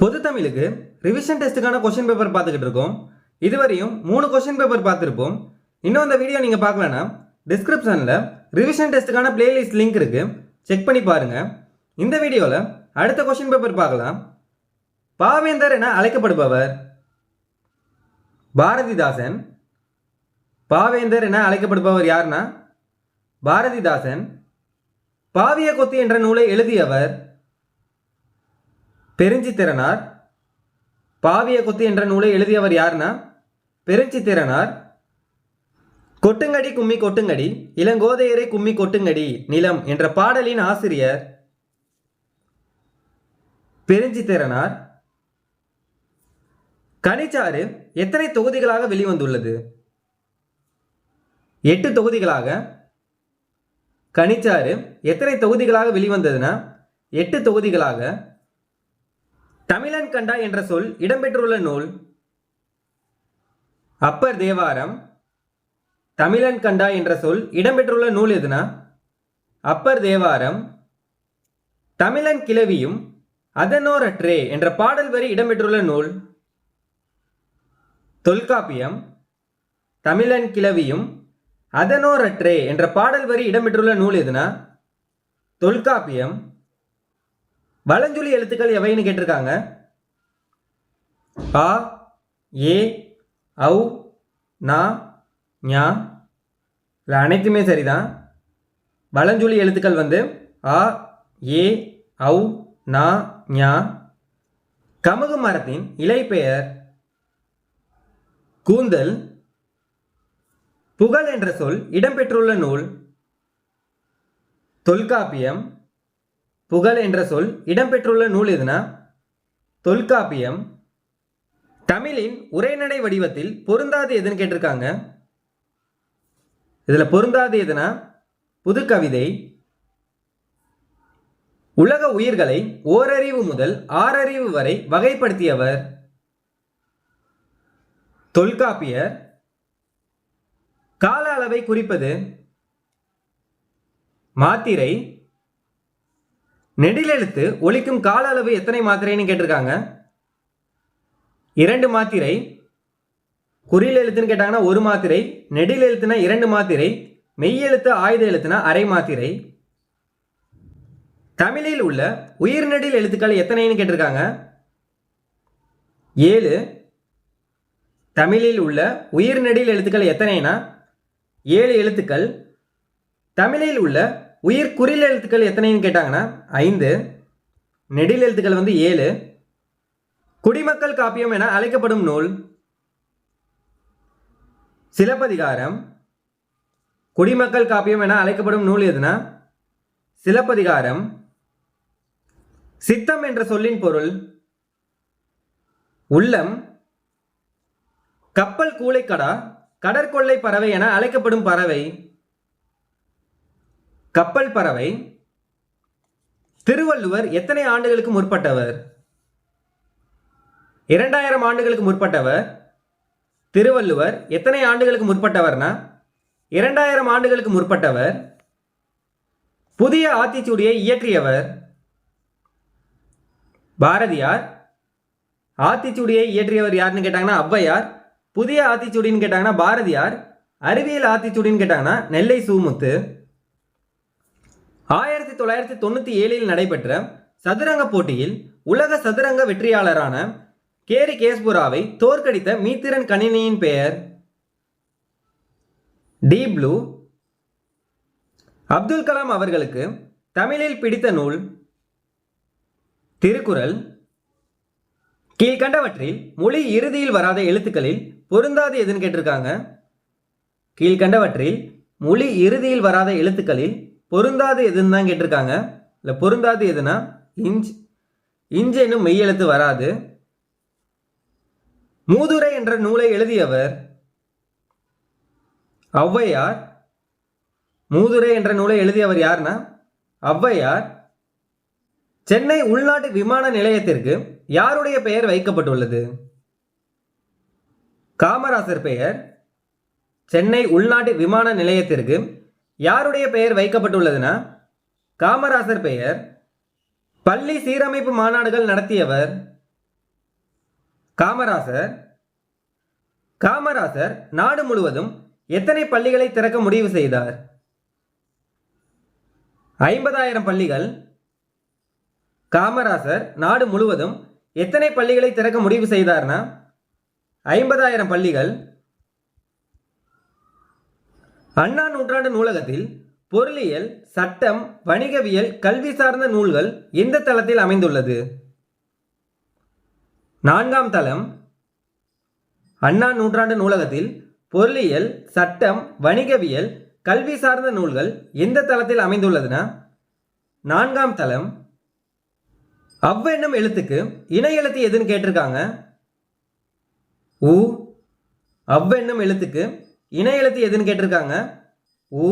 பொது தமிழுக்கு revision டெஸ்ட்டுக்கான question paper பார்த்துக்கிட்டு இருக்கோம். இதுவரையும் மூணு கொஷின் பேப்பர் பார்த்துருப்போம். இன்னும் அந்த வீடியோ நீங்கள் பார்க்கலன்னா டிஸ்கிரிப்ஷனில் ரிவிஷன் டெஸ்ட்டுக்கான பிளேலிஸ்ட் லிங்க் இருக்குது செக் பண்ணி பாருங்கள் இந்த வீடியோவில் அடுத்த கொஷின் பேப்பர் பார்க்கலாம். பாவேந்தர் என அழைக்கப்படுபவர் பாரதிதாசன். பாவேந்தர் என அழைக்கப்படுபவர் யாருன்னா பாரதிதாசன். பாவிய கொத்து என்ற நூலை எழுதியவர் பெருஞ்சித்திரனார். பாவிய கொத்து என்ற நூலை எழுதியவர் யாருன்னா பெருஞ்சித்திரனார். கொட்டுங்கடி கும்மி கொட்டுங்கடி இளங்கோதையரை கும்மி கொட்டுங்கடி நிலம் என்ற பாடலின் ஆசிரியர் பெருஞ்சித்திரனார். கனிச்சாறு எத்தனை தொகுதிகளாக வெளிவந்துள்ளது? எட்டு தொகுதிகளாக. கனிச்சாறு எத்தனை தொகுதிகளாக வெளிவந்ததுன்னா எட்டு தொகுதிகளாக. தமிழன் கண்டா என்ற சொல் இடம்பெற்றுள்ள நூல் அப்பர் தேவாரம். தமிழன் கண்டா என்ற சொல் இடம்பெற்றுள்ள நூல் எதுனா? அப்பர் தேவாரம். தமிழன் கிளவியும் அதனோரற்றே என்ற பாடல் வரி இடம்பெற்றுள்ள நூல் தொல்காப்பியம். தமிழன் கிளவியும் அதனோரற்றே என்ற பாடல் வரி இடம்பெற்றுள்ள நூல் எதுனா? தொல்காப்பியம். வலஞ்சொலி எழுத்துக்கள் எவைன்னு கேட்டிருக்காங்க? ஆ ஏ ஔ நா ஞா. இதில் அனைத்துமே சரிதான். வலஞ்சொலி எழுத்துக்கள் வந்து ஆ ஏ ஔ நா ஞா. கமுகு மரத்தின் இலை பெயர் கூந்தல் புகழ் என்ற சொல் இடம்பெற்றுள்ள நூல் தொல்காப்பியம் புகழ் என்ற சொல் இடம்பெற்றுள்ள நூல் எதுனா? தொல்காப்பியம். தமிழின் உரைநடை வடிவத்தில் பொருந்தாது எதுன்னு கேட்டிருக்காங்க. இதில் பொருந்தாது எதுனா? புதுக்கவிதை. உலக உயிர்களை ஓரறிவு முதல் ஆறறிவு வரை வகைப்படுத்தியவர். தொல்காப்பியர். கால அளவை குறிப்பது. மாத்திரை. நெடிலெழுத்து ஒழிக்கும் கால அளவு எத்தனை மாத்திரைன்னு கேட்டிருக்காங்க. இரண்டு மாத்திரை குறில் எழுத்துன்னு கேட்டாங்கன்னா ஒரு மாத்திரை நெடில் எழுத்துனா இரண்டு மாத்திரை மெய்யெழுத்து ஆயுத எழுத்துனா அரை மாத்திரை. தமிழில் உள்ள உயிர்நெடில் எழுத்துக்கள் எத்தனைன்னு கேட்டிருக்காங்க. ஏழு தமிழில் உள்ள உயிர்நெடில் எழுத்துக்கள் எத்தனைனா ஏழு எழுத்துக்கள் தமிழில் உள்ள உயிர் குறில் எழுத்துக்கள் எத்தனைன்னு கேட்டாங்கன்னா ஐந்து. நெடில் எழுத்துக்கள் வந்து ஏழு. குடிமக்கள் காப்பியம் என அழைக்கப்படும் நூல். சிலப்பதிகாரம். குடிமக்கள் காப்பியம் என அழைக்கப்படும் நூல் எதுனா? சிலப்பதிகாரம். சித்தம் என்ற சொல்லின் பொருள். உள்ளம். கப்பல் கூளைக்கடா கடற்கொள்ளை பறவை என அழைக்கப்படும் பறவை. கப்பல் பறவை திருவள்ளுவர் எத்தனை ஆண்டுகளுக்கு முற்பட்டவர்? இரண்டாயிரம் ஆண்டுகளுக்கு முற்பட்டவர். திருவள்ளுவர் எத்தனை ஆண்டுகளுக்கு முற்பட்டவர்னா? இரண்டாயிரம் ஆண்டுகளுக்கு முற்பட்டவர். புதிய ஆத்திச்சூடியை இயற்றியவர். பாரதியார். ஆத்திச்சூடியை இயற்றியவர் யாருன்னு கேட்டாங்கன்னா ஔவையார். புதிய ஆத்திச்சூடின்னு கேட்டாங்கன்னா பாரதியார். அறிவியல் ஆத்திச்சூடின்னு கேட்டாங்கன்னா நெல்லை சூமுத்து. ஆயிரத்தி தொள்ளாயிரத்தி தொண்ணூற்றி ஏழில் நடைபெற்ற சதுரங்க போட்டியில் உலக சதுரங்க வெற்றியாளரான கேரி கேஸ்புராவை தோற்கடித்த மீத்திரன் கணினியின் பெயர் டி ப்ளூ. அப்துல் கலாம் அவர்களுக்கு தமிழில் பிடித்த நூல் திருக்குறள். கீழ்கண்டவற்றில் மொழி இறுதியில் வராத எழுத்துக்களில் பொருந்தாது எதுன்னு கேட்டிருக்காங்க. கீழ்கண்டவற்றில் மொழி இறுதியில் வராத எழுத்துக்களில் பொருந்தாது எதுன்னு தான் கேட்டிருக்காங்க. இல்லை பொருந்தாது எதுனா இஞ்ச் இஞ்ச் என்னும் மெய்யெழுத்து வராது. மூதுரை என்ற நூலை எழுதியவர் ஔவையார். மூதுரை என்ற நூலை எழுதியவர் யார்னா ஔவையார். சென்னை உள்நாட்டு விமான நிலையத்திற்கு யாருடைய பெயர் வைக்கப்பட்டுள்ளது? காமராசர் பெயர். சென்னை உள்நாட்டு விமான நிலையத்திற்கு யாருடைய பெயர் வைக்கப்பட்டுள்ளதுன்னா காமராசர் பெயர் பள்ளி சீரமைப்பு மாநாடுகள் நடத்தியவர் காமராசர். காமராசர் நாடு முழுவதும் எத்தனை பள்ளிகளை திறக்க முடிவு செய்தார்? ஐம்பதாயிரம் பள்ளிகள். காமராசர் நாடு முழுவதும் எத்தனை பள்ளிகளை திறக்க முடிவு செய்தார்னா ஐம்பதாயிரம் பள்ளிகள். அண்ணா நூற்றாண்டு நூலகத்தில் பொருளியல் சட்டம் வணிகவியல் கல்வி சார்ந்த நூல்கள் எந்த தளத்தில் அமைந்துள்ளது? நான்காம் தளம். அண்ணா நூற்றாண்டு நூலகத்தில் பொருளியல் சட்டம் வணிகவியல் கல்வி சார்ந்த நூல்கள் எந்த தளத்தில் அமைந்துள்ளதுன்னா நான்காம் தளம். அவ்வென்னும் எழுத்துக்கு இணை எழுத்து எதுன்னு கேட்டிருக்காங்க. உ அவ்வென்னும் எழுத்துக்கு இணை எழுத்து எதுன்னு கேட்டிருக்காங்க? உ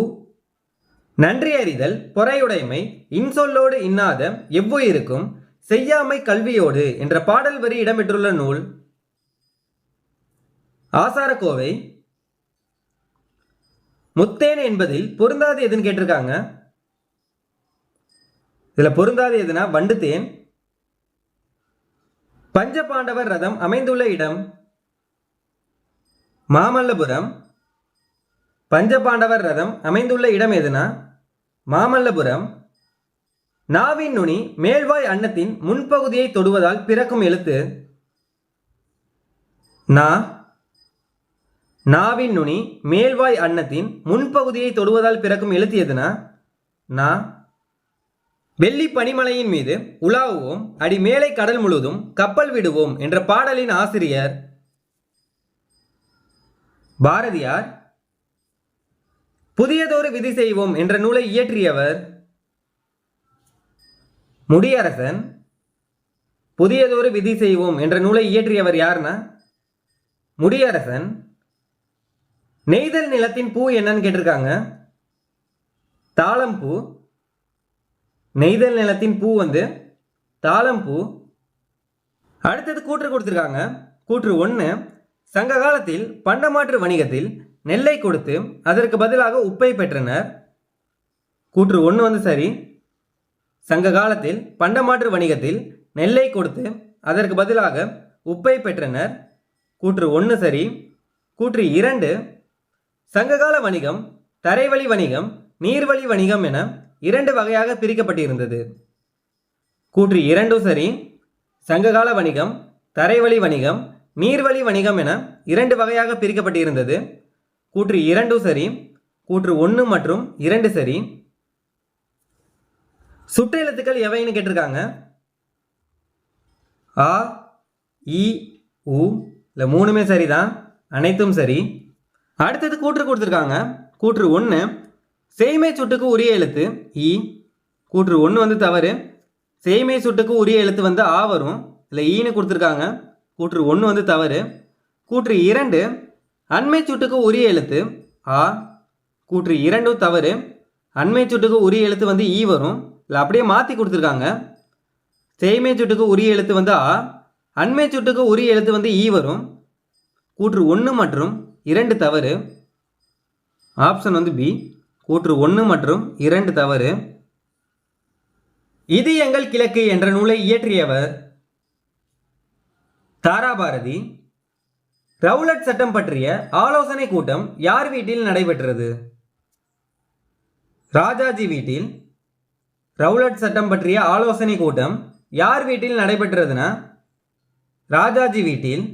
நன்றி அறிதல் பொறையுடைமை இன்சொல்லோடு இன்னாத எவ்வுயிருக்கும் செய்யாமை கல்வியோடு என்ற பாடல் வரி இடம்பெற்றுள்ள நூல். ஆசாரக்கோவை. முத்தேன் என்பதில் பொருந்தாது எதுன்னு கேட்டிருக்காங்க? இதுல பொருந்தாது எதுனா? வண்டு தேன் பஞ்சபாண்டவர் ரதம் அமைந்துள்ள இடம். மாமல்லபுரம். பஞ்சபாண்டவர் ரதம் அமைந்துள்ள இடம் எதுனா? மாமல்லபுரம். நாவின் நுனி மேல்வாய் அன்னத்தின் முன்பகுதியை தொடுவதால் பிறக்கும் எழுத்து நா. நாவின் நுனி மேல்வாய் அன்னத்தின் முன்பகுதியை தொடுவதால் பிறக்கும் எழுத்து எதுனா? நா. வெள்ளி பனிமலையின் மீது உலாவுவோம். அடி மேலை கடல் முழுதும் கப்பல் விடுவோம் என்ற பாடலின் ஆசிரியர் பாரதியார். புதியதொரு விதி செய்வோம் என்ற நூலை இயற்றியவர் முடியரசன். புதியதொரு விதி செய்வோம் என்ற நூலை இயற்றியவர் யாருன்னா முடியரசன். நெய்தல் நிலத்தின் பூ என்னன்னு கேட்டிருக்காங்க. தாளம்பூ நெய்தல் நிலத்தின் பூ வந்து தாளம்பூ அடுத்தது கூற்று கொடுத்துருக்காங்க. கூற்று ஒன்று சங்க காலத்தில் பண்டமாற்று வணிகத்தில் நெல்லை கொடுத்து அதற்கு பதிலாக உப்பை பெற்றனர். கூற்று ஒன்று வந்து சரி. சங்க காலத்தில் பண்டமாற்று வணிகத்தில் நெல்லை கொடுத்து அதற்கு பதிலாக உப்பை பெற்றனர். கூற்று ஒன்று சரி. கூற்று இரண்டு. சங்ககால வணிகம் தரைவழி வணிகம் நீர்வழி வணிகம் என இரண்டு வகையாக பிரிக்கப்பட்டிருந்தது. கூற்று இரண்டும் சரி. சங்ககால வணிகம் தரைவழி வணிகம் நீர்வழி வணிகம் என இரண்டு வகையாக பிரிக்கப்பட்டிருந்தது. கூற்று இரண்டும் சரி கூற்று ஒன்று மற்றும் இரண்டு சரி. சுற்று எழுத்துக்கள் எவைன்னு கேட்டிருக்காங்க. ஆ இ உ இல்லை மூணுமே சரி தான் அனைத்தும் சரி. அடுத்தது கூற்று கொடுத்துருக்காங்க கூற்று ஒன்று செய்மை சுட்டுக்கு உரிய எழுத்து இ கூற்று ஒன்று வந்து தவறு செய்மை சுட்டுக்கு உரிய எழுத்து வந்து ஆ வரும் இல்லை ஈன்னு கொடுத்துருக்காங்க கூற்று ஒன்று வந்து தவறு. கூற்று இரண்டு அண்மை சுட்டுக்கு உரிய எழுத்து ஆ கூற்று இரண்டும் தவறு. அண்மை சுட்டுக்கு உரிய எழுத்து வந்து ஈ வரும். இல்லை அப்படியே மாற்றி கொடுத்துருக்காங்க. செய்மை சுட்டுக்கு உரிய எழுத்து வந்து ஆ அண்மை சுட்டுக்கு உரிய எழுத்து வந்து ஈ வரும். கூற்று ஒன்று மற்றும் இரண்டு தவறு. ஆப்ஷன் வந்து பி கூற்று ஒன்று மற்றும் இரண்டு தவறு. இது எங்கள் கிழக்கு என்ற நூலை இயற்றியவர் தாராபாரதி. ரவுலட் சட்டம் பற்றிய ஆலோசனை கூட்டம் யார் வீட்டில் நடைபெற்றது? ராஜாஜி வீட்டில் ரவுலட் சட்டம் பற்றிய ஆலோசனை கூட்டம் யார் வீட்டில் நடைபெற்றதுன்னா ராஜாஜி வீட்டில்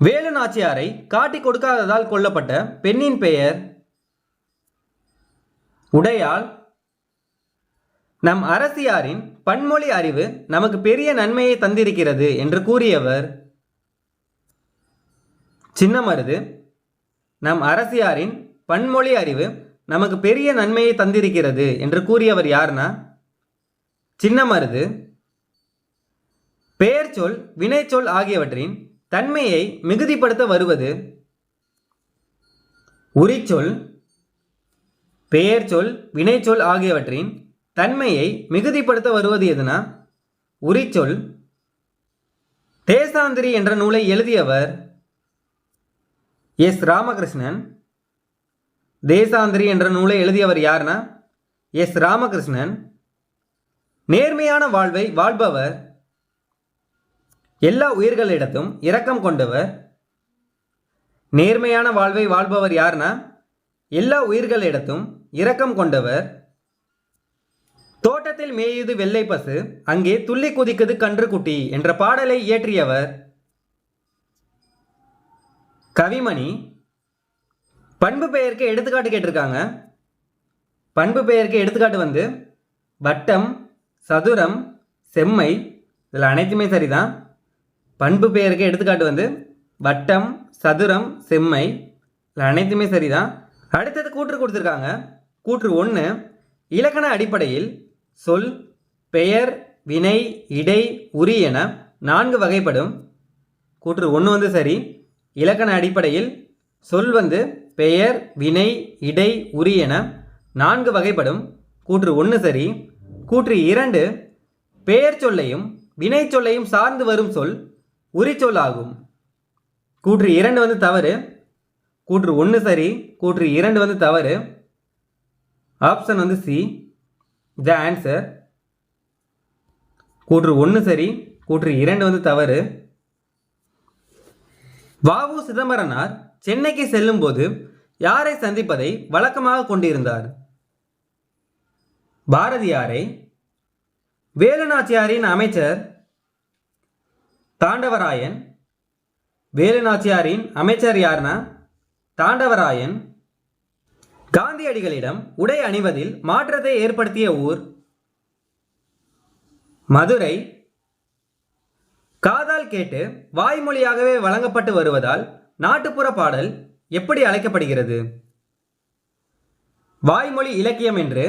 வேலு நாச்சியாரை காட்டி கொடுக்காததால் கொல்லப்பட்ட பெண்ணின் பெயர் உடையாள். நம் அரசியாரின் பன்மொழி அறிவு நமக்கு பெரிய நன்மையை தந்திருக்கிறது என்று கூறியவர் சின்னமருது. நம் அரசியாரின் பன்மொழி அறிவு நமக்கு பெரிய நன்மையை தந்திருக்கிறது என்று கூறியவர் யாருன்னா சின்னமருது. பெயர்ச்சொல் வினைச்சொல் ஆகியவற்றின் தன்மையை மிகுதிப்படுத்த வருவது. உரிச்சொல் பெயர்ச்சொல் வினைச்சொல் ஆகியவற்றின் தன்மையை மிகுதிப்படுத்த வருவது எதுனா? உரிச்சொல். தேசாந்திரி என்ற நூலை எழுதியவர் எஸ் ராமகிருஷ்ணன் தேசாந்திரி என்ற நூலை எழுதியவர் யாருன்னா எஸ் ராமகிருஷ்ணன். நேர்மையான வாழ்வை வாழ்பவர். எல்லா உயிர்களிடத்தும் இரக்கம் கொண்டவர். நேர்மையான வாழ்வை வாழ்பவர் யார்னா? எல்லா உயிர்களிடத்தும் இரக்கம் கொண்டவர். தோட்டத்தில் மேயுது வெள்ளை பசு அங்கே துள்ளி குதிக்குது கன்றுக்குட்டி என்ற பாடலை இயற்றியவர். கவிமணி பண்பு பெயருக்கு எடுத்துக்காட்டு கேட்டிருக்காங்க. பண்பு பெயருக்கு எடுத்துக்காட்டு வந்து வட்டம் சதுரம் செம்மை இதில் அனைத்துமே சரிதான். பண்பு பெயருக்கு எடுத்துக்காட்டு வந்து வட்டம் சதுரம் செம்மை இதில் அனைத்துமே சரிதான். அடுத்தது கூற்று கொடுத்துருக்காங்க. கூற்று ஒன்று இலக்கண அடிப்படையில் சொல் பெயர் வினை இடை உரி என நான்கு வகைப்படும். கூற்று ஒன்று வந்து சரி. இலக்கண அடிப்படையில் சொல் வந்து பெயர் வினை இடை உரி என நான்கு வகைப்படும். கூற்று ஒன்று சரி. கூற்று இரண்டு பெயர் சொல்லையும் வினை சொல்லையும் சார்ந்து வரும் சொல் உரிச்சொல் ஆகும். கூற்று இரண்டு வந்து தவறு. கூற்று ஒன்று சரி. கூற்று இரண்டு வந்து தவறு. ஆப்ஷன் வந்து சி. The answer. கூற்று ஒன்று சரி. கூற்று இரண்டு வந்து தவறு. வாவு சிதம்பரனார் சென்னைக்கு செல்லும்போது யாரை சந்திப்பதை வழக்கமாக கொண்டிருந்தார்? பாரதியாரை வேலுநாச்சியாரின் அமைச்சர் தாண்டவராயன் வேலுநாச்சியாரின் அமைச்சர் யார்னா? தாண்டவராயன். காந்தியடிகளிடம் உடை அணிவதில் மாற்றத்தை ஏற்படுத்திய ஊர் மதுரை காதால் கேட்டு வாய்மொழியாகவே வழங்கப்பட்டு வருவதால் நாட்டுப்புற பாடல் எப்படி அழைக்கப்படுகிறது? வாய்மொழி இலக்கியம் என்று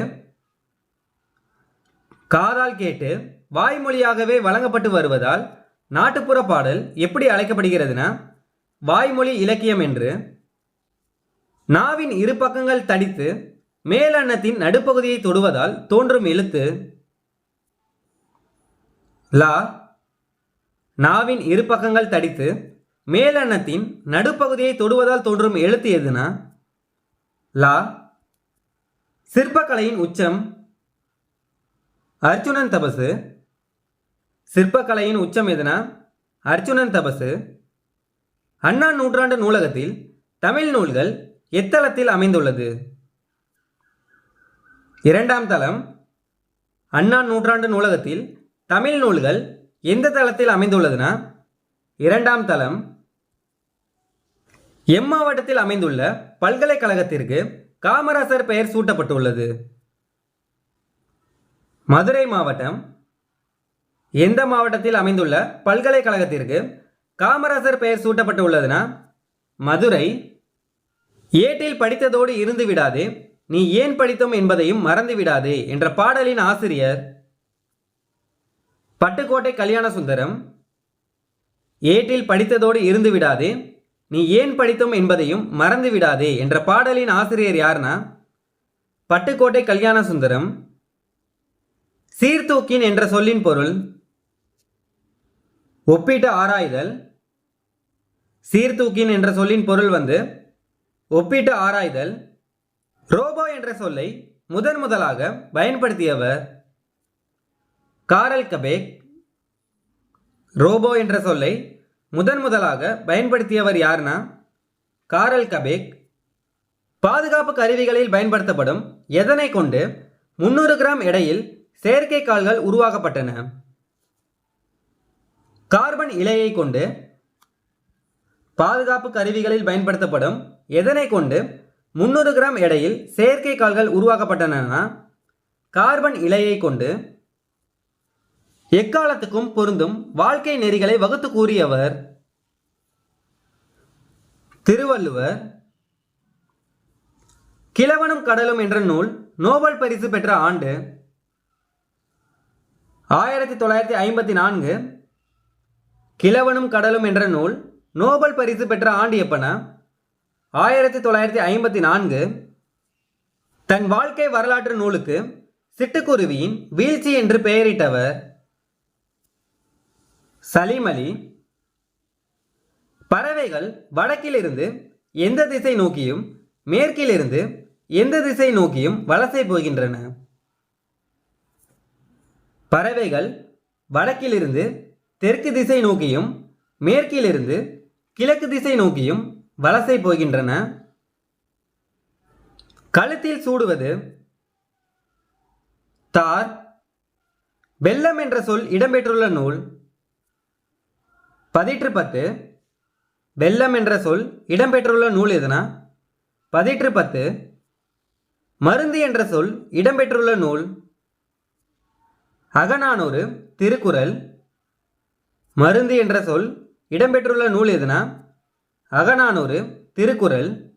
காதால் கேட்டு வாய்மொழியாகவே வழங்கப்பட்டு வருவதால் நாட்டுப்புற பாடல் எப்படி அழைக்கப்படுகிறதுனா வாய்மொழி இலக்கியம் என்று நாவின் இரு பக்கங்கள் தடித்து மேலன்னத்தின் நடுப்பகுதியை தொடுவதால் தோன்றும் எழுத்து லா நாவின் இரு பக்கங்கள் தடித்து மேலெண்ணத்தின் நடுப்பகுதியை தொடுவதால் தோன்றும் எழுத்து எதுனா? லா. சிற்பக்கலையின் உச்சம். அர்ஜுனன் தபசு. சிற்பக்கலையின் உச்சம் எதுனா? அர்ஜுனன் தபசு. அண்ணா நூற்றாண்டு நூலகத்தில் தமிழ் நூல்கள் எத்தளத்தில் அமைந்துள்ளது? இரண்டாம் தளம். அண்ணா நூற்றாண்டு நூலகத்தில் தமிழ் நூல்கள் எந்த தளத்தில் அமைந்துள்ளதுன்னா இரண்டாம் தளம் எம் மாவட்டத்தில் அமைந்துள்ள பல்கலைக்கழகத்திற்கு காமராசர் பெயர் சூட்டப்பட்டுள்ளது. மதுரை மாவட்டம் எந்த மாவட்டத்தில் அமைந்துள்ள பல்கலைக்கழகத்திற்கு காமராசர் பெயர் சூட்டப்பட்டுள்ளதுனா மதுரை. ஏட்டில் படித்ததோடு இருந்து விடாதே நீ ஏன் படித்தோம் என்பதையும் மறந்து விடாதே என்ற பாடலின் ஆசிரியர் பட்டுக்கோட்டை கல்யாண சுந்தரம் ஏட்டில் படித்ததோடு இருந்து விடாதே நீ ஏன் படித்தோம் என்பதையும் மறந்து விடாதே என்ற பாடலின் ஆசிரியர் யார்னா பட்டுக்கோட்டை கல்யாண சுந்தரம் சீர்தூக்கின் என்ற சொல்லின் பொருள் ஒப்பிட்டு ஆராய்தல் சீர்தூக்கின் என்ற சொல்லின் பொருள் வந்து ஒப்பீட்டு ஆராய்தல் ரோபோ என்ற சொல்லை முதன் முதலாக பயன்படுத்தியவர் காரல் கபேக் ரோபோ என்ற சொல்லை முதன் முதலாக பயன்படுத்தியவர் யார்னா? Karel Capek. பாதுகாப்பு கருவிகளில் பயன்படுத்தப்படும் எதனை கொண்டு முன்னூறு கிராம் எடையில் செயற்கை கால்கள் உருவாக்கப்பட்டன? கார்பன் இலையை கொண்டு பாதுகாப்பு கருவிகளில் பயன்படுத்தப்படும் எதனை கொண்டு முன்னூறு கிராம் எடையில் செயற்கை கால்கள் உருவாக்கப்பட்டன கார்பன் இலையை கொண்டு எக்காலத்துக்கும் பொருந்தும் வாழ்க்கை நெறிகளை வகுத்து கூறியவர் திருவள்ளுவர். கிழவனும் கடலும் என்ற நூல் நோபல் பரிசு பெற்ற ஆண்டு ஆயிரத்தி தொள்ளாயிரத்தி ஐம்பத்தி நான்கு. கிழவனும் கடலும் என்ற நூல் நோபல் பரிசு பெற்ற ஆண்டு எப்பனா? ஆயிரத்தி தொள்ளாயிரத்தி ஐம்பத்தி நான்கு. தன் வாழ்க்கை வரலாற்று நூலுக்கு சிட்டுக்குருவியின் வீழ்ச்சி என்று பெயரிட்டவர் சலீம் அலி பறவைகள் வடக்கிலிருந்து எந்த திசை நோக்கியும் மேற்கிலிருந்து எந்த திசை நோக்கியும் வலசை போகின்றன. பறவைகள் வடக்கிலிருந்து தெற்கு திசை நோக்கியும் மேற்கிலிருந்து கிழக்கு திசை நோக்கியும் வலசை போகின்றன. கழுத்தில் சூடுவது தார் வெள்ளம் என்ற சொல் இடம்பெற்றுள்ள நூல் பதிற்று பத்து வெள்ளம் என்ற சொல் இடம்பெற்றுள்ள நூல் எதுனா? பதிற்று பத்து மருந்து என்ற சொல் இடம்பெற்றுள்ள நூல். அகநானூறு திருக்குறள். மருந்து என்ற சொல் இடம்பெற்றுள்ள நூல் எதுனா? அகநானூறு திருக்குறள்.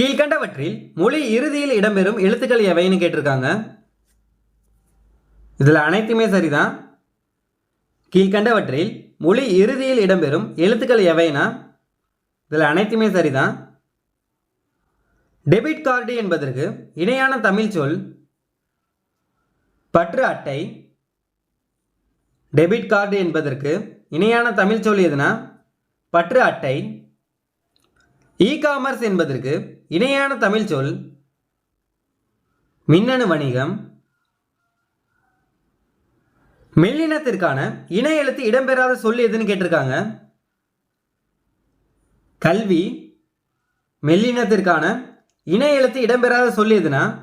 கீழ்கண்டவற்றில் மொழி இறுதியில் இடம்பெறும் எழுத்துக்கள் எவைன்னு கேட்டிருக்காங்க. இதில் அனைத்துமே சரிதான். கீழ்கண்டவற்றில் மொழி இறுதியில் இடம்பெறும் எழுத்துக்கள் எவைனா? இதில் அனைத்துமே சரிதான். டெபிட் கார்டு என்பதற்கு இணையான தமிழ் சொல் பற்று அட்டை டெபிட் கார்டு என்பதற்கு இணையான தமிழ் சொல் எதுனா? பற்று அட்டை. இ காமர்ஸ் என்பதற்கு இணையான தமிழ் சொல் மின்னணு வணிகம் மெல்லினத்திற்கான இணை எழுத்து இடம்பெறாத சொல் எதுன்னு கேட்டிருக்காங்க? கல்வி. மெல்லினத்திற்கான இணை எழுத்து இடம்பெறாத சொல் எதுனா?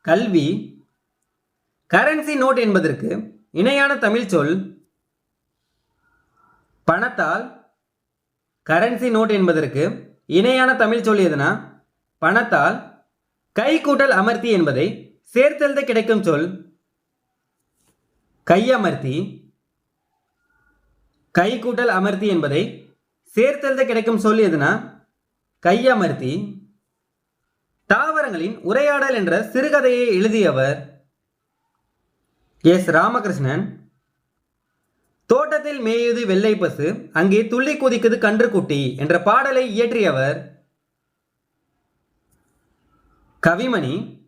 கல்வி. கரன்சி நோட் என்பதற்கு இணையான தமிழ் சொல் பணத்தால். கரன்சி நோட் என்பதற்கு இணையான தமிழ் சொல் எதுனா? பணத்தால். கை கூட்டல் அமர்த்தி என்பதை சேர்த்தெழுத கிடைக்கும் சொல் கையமர்த்தி கை கூட்டல் அமர்த்தி என்பதை சேர்த்தெழுத கிடைக்கும் சொல் எதுனா? கையமர்த்தி தாவரங்களின் உரையாடல் என்ற சிறுகதையை எழுதியவர் எஸ். ராமகிருஷ்ணன். தோட்டத்தில் மேயுது வெள்ளை பசு அங்கே துள்ளி குதிக்குது கன்றுக்குட்டி என்ற பாடலை இயற்றியவர் கவிமணி.